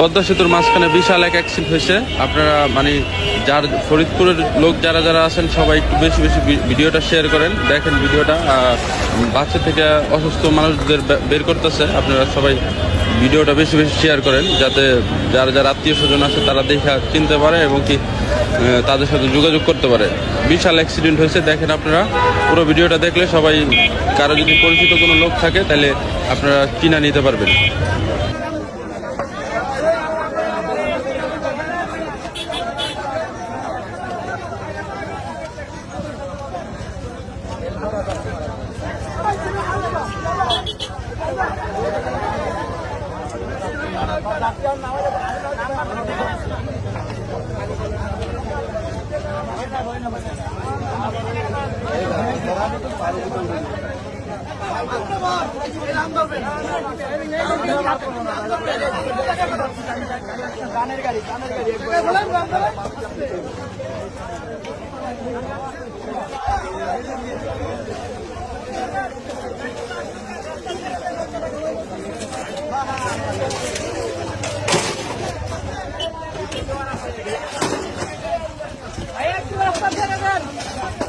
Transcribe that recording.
পদ্মা সেতুর মাঝখানে বিশাল এক অ্যাক্সিডেন্ট হয়েছে। আপনারা মানে যার ফরিদপুরের লোক যারা যারা আছেন, সবাই একটু বেশি বেশি ভিডিওটা শেয়ার করেন। দেখেন ভিডিওটা বাচ্চা থেকে অসুস্থ মানুষদের বের করতেছে। আপনারা সবাই ভিডিওটা বেশি বেশি শেয়ার করেন, যাতে যারা যারা আত্মীয় স্বজন আছে, তারা দেখা চিনতে পারে এবং কি তাদের সাথে যোগাযোগ করতে পারে। বিশাল অ্যাক্সিডেন্ট হয়েছে, দেখেন আপনারা। পুরো ভিডিওটা দেখলে সবাই, কারও যদি পরিচিত কোনো লোক থাকে, তাহলে আপনারা কিনা নিতে পারবেন। গানের গাড়ি গানের গাড়ি Thank you. Let's go,